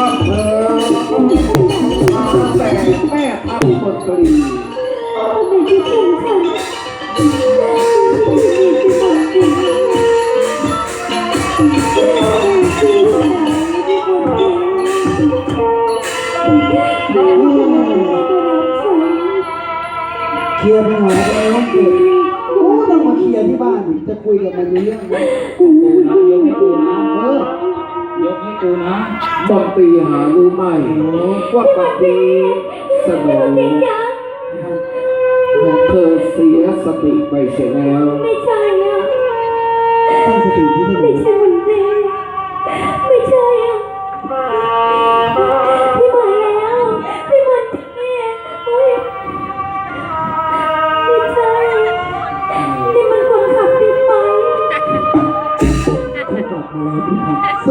ถ้าเธอมาแต่แม่ทัพคนตรีไม่คิดถึงค่ะไม่คิดถึงฉันเคลียร์ปัญหากันในห้องเก็บโอ้ต้องมาเคลียร์ที่บ้าน จะคุยกับมันเรื่องไหมกูนะยกให้กูนะเออ ยกให้กูนะบางปีหารู้ไหมว่าปฏิสนองจ๊ะเธอเสียสติไปเสียแล้วไม่ใช่อะตั้งสติที่ที่ไหน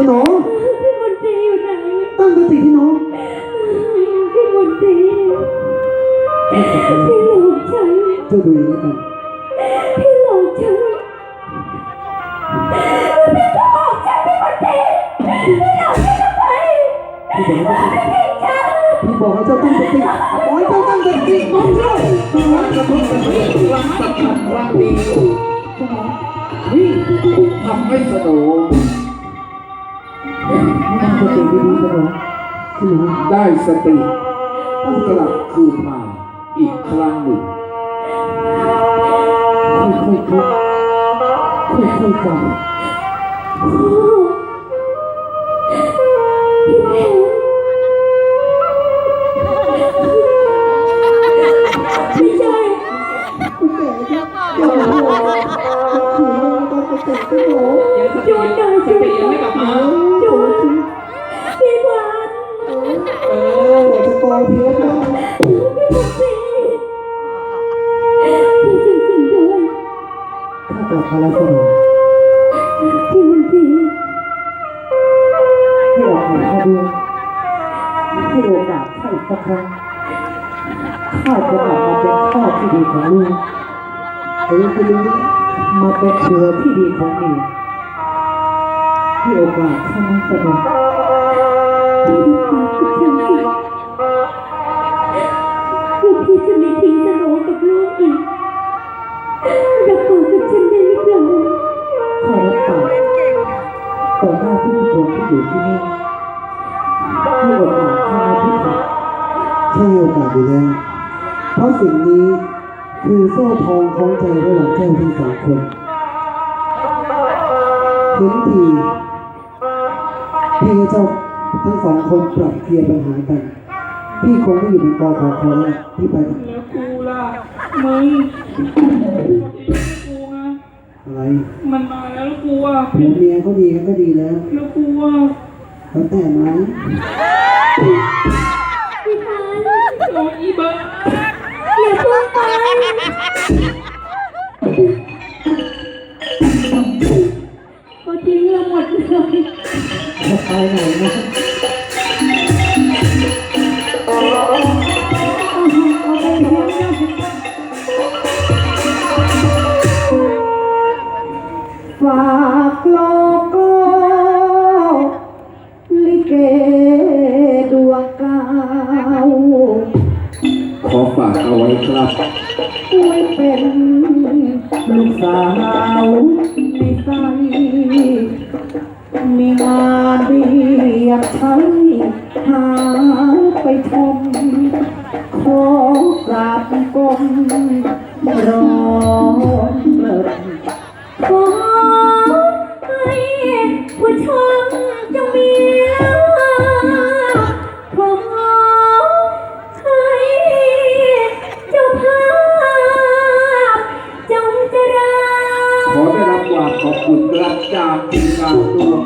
สนองพี่มนตรีอยู่ไหนตั้งสติที่น้องพี่มนตรีให้กลับมาพี่หลอกฉันเจ้าดูแล้วกันพี่หลอกฉันพี่ก็บอกฉันพี่มนตรีพี่หลอกฉันทำไมพี่บอกให้เจ้าพี่จ้าพี่บอกให้เจ้าตั้งสติบอกให้เจ้าตั้งสติน้องเจ้ารักกระทบกระเทือนรักสำคัญรักดีนี่ทำให้สนองตั้ง สติดีๆสนองสนองได้สติกลับคืนมาอีกครั้งหนึ่งค่อยๆคิดค่อยๆฟังพี่แพนไม่ใช่กูแก่แล้วเดี๋ยวหัวขืนเราต้องสติสนองยังสติสติยัง กลับมาแล้วสนองพี่มนตรีให้โอกาสข้าด้วยให้โอกาสข้าอีกสักครั้งข้าจะกลับมาเป็นพ่อที่ดีของลูกหรือจะรู้มาเป็นเชื้อที่ดีของเมียให้โอกาสข้านั้นสนอง อยู่ที่นี่ให้โอกาสข้าทุกคนใช่โอกาสอยู่แล้วเพราะสิ่งนี้คือโซ่ทองของใจระหว่างเจ้าทั้งสองคนเห็นทีพี่กับเจ้าทั้งสองคนปรับเคลียร์ปัญหากัน พี่คงไม่อยู่ในกอขอคอแล้วพี่ไปก่อนแล้วกูล่ะมึงกูไงอะไร มันมาแล้วกูอะผัวเมียเขาดีกันก็ดีแล้วแล้วกู อะแล้วแต่ไหมพี่พานโอ้อีเบิร์ดอย่าเพิ่งไปก็ทิ้งเราหมดเลยจะไปไหนนะเอาไปทิ้งนะฝาา Tinggal?